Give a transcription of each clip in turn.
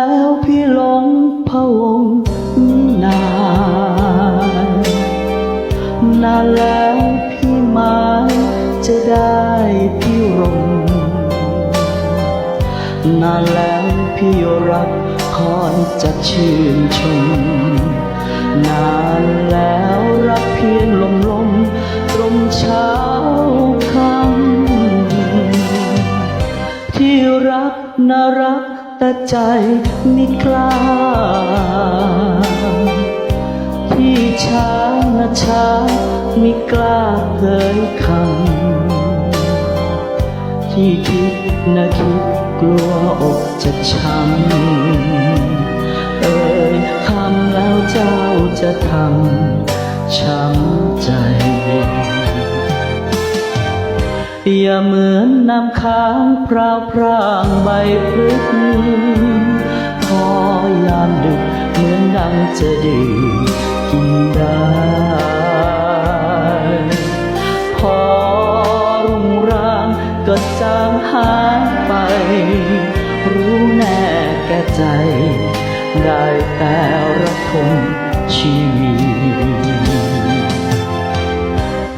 แล้วพี่หลงพะวงนี่นานนานแล้วพี่หมายจะได้พี่รมนานแล้วพี่รักคอยจะชื่นชม นานแล้วรักเพียงลมลมตรมเช้าคำที่รักน่ารัก แต่ใจไม่กล้า ที่ช้านะช้าไม่กล้าเผยคำที่คิดนะคิดกลัวอกจะช้ำเอ่ยคำแล้วเจ้าจะทำช้ำใจ อย่าเหมือนน้ำค้างพราวพร่างใบพฤกษ์พอยามดึกเหมือนดังจะดื่มกินได้พอรุ่งรางก็จางหายไป รู้แน่แก่ใจ ได้แต่ระทมชีวิต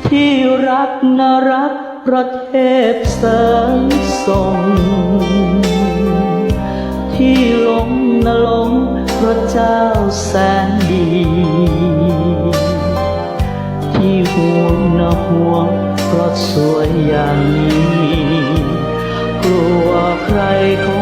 ที่รักน่ารัก ประเทศแสงส่งที่หลงน่ะหลงพระเจ้าแสนดี ที่ห่วงนะห่วงเพราะสวยอย่างนี้ กลัวใครคง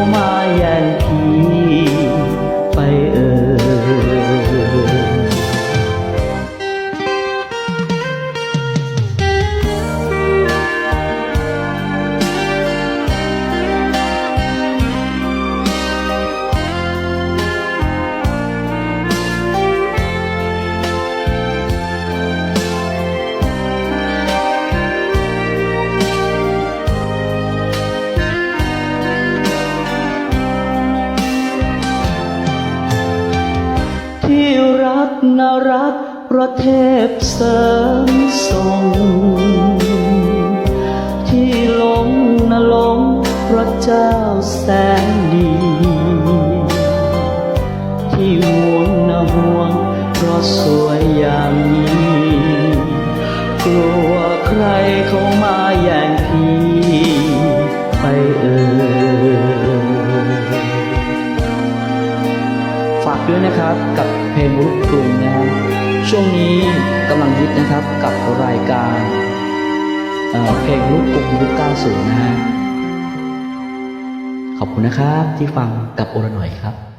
ที่รักน่ารักประเทศเสริมส่ง ที่หลงน่ะหลงพระเจ้าแสนดี ที่ห่วงน่ะห่วงเพราะสวยอย่างนี้กลัวใครเขามาแย่งพี่ไปเอ่ยฝากด้วยนะครับกับ เพลงลูกกรุงนะครับช่วงนี้กำลังฮิตนะครับกับรายการเเพลงลูกกรุงยุค90นะฮะขอบคุณนะครับที่ฟังกับโอระหน่อยครับ